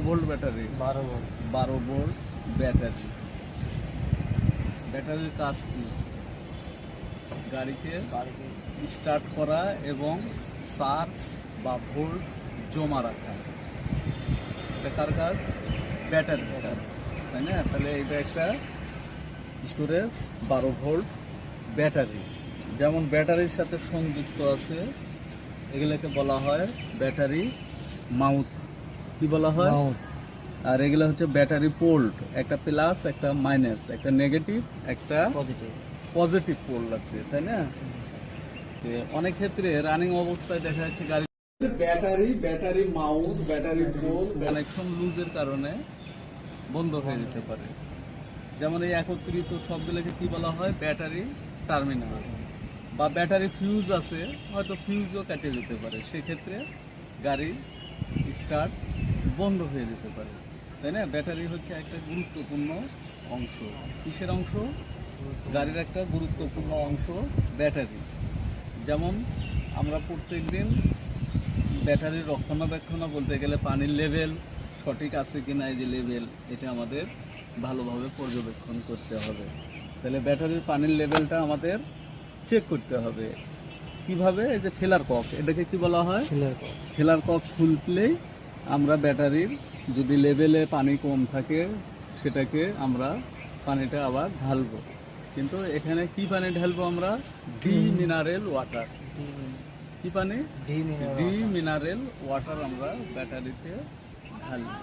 Volt battery? বারো volt বারো volt battery. ব্যাটারির কাজ কি? গাড়িকে স্টার্ট করা এবং চার্জ বা ভোল্ট জমা রাখা। এটা কার কাজ? ব্যাটারি তাই না? তাহলে এটা একটা স্টোরেজ বারো ভোল্ট ব্যাটারি। যেমন ব্যাটারির সাথে সংযুক্ত আছে এগুলোকে বলা হয় ব্যাটারি মাউথ। কি বলা হয়? আর এগুলো হচ্ছে ব্যাটারি পোল্ট একটা প্লাস একটা মাইনাস একটা নেগেটিভ একটা পজিটিভ পজিটিভ পোল আছে তাই না? অনেক ক্ষেত্রে রানিং অবস্থায় দেখা যাচ্ছে গাড়ি battery battery mount battery pole connection লুজের কারণে বন্ধ হয়ে যেতে পারে। যেমন এই একত্রিত সবগুলোকে কি বলা হয়? ব্যাটারি টার্মিনাল বা ব্যাটারি ফিউজ আছে হয়তো ফিউজও কেটে যেতে পারে। সেক্ষেত্রে গাড়ি স্টার্ট বন্ধ হয়ে যেতে পারে। তাই না? ব্যাটারি হচ্ছে একটা গুরুত্বপূর্ণ অংশ। কিসের অংশ? গাড়ির একটা গুরুত্বপূর্ণ অংশ ব্যাটারি। যেমন আমরা প্রত্যেক দিন ব্যাটারির রক্ষণাবেক্ষণ বলতে গেলে পানির লেভেল সঠিক আছে কি না এই যে লেভেল এটা আমাদের ভালোভাবে পর্যবেক্ষণ করতে হবে। তাহলে ব্যাটারির পানির লেভেলটা আমাদের চেক করতে হবে। কীভাবে? এই যে ফেলার কক এটাকে কি বলা হয়? ফেলার কক ফেলার কক খুললেই আমরা ব্যাটারির যদি লেভেলে পানি কম থাকে সেটাকে আমরা পানিটা আবার ঢালবো। কিন্তু এখানে কি পানি ঢালবো আমরা? ডি মিনারেল ওয়াটার কি পানি? ডি মিনারেল ওয়াটার আমরা ব্যাটারিতে ঢালবো।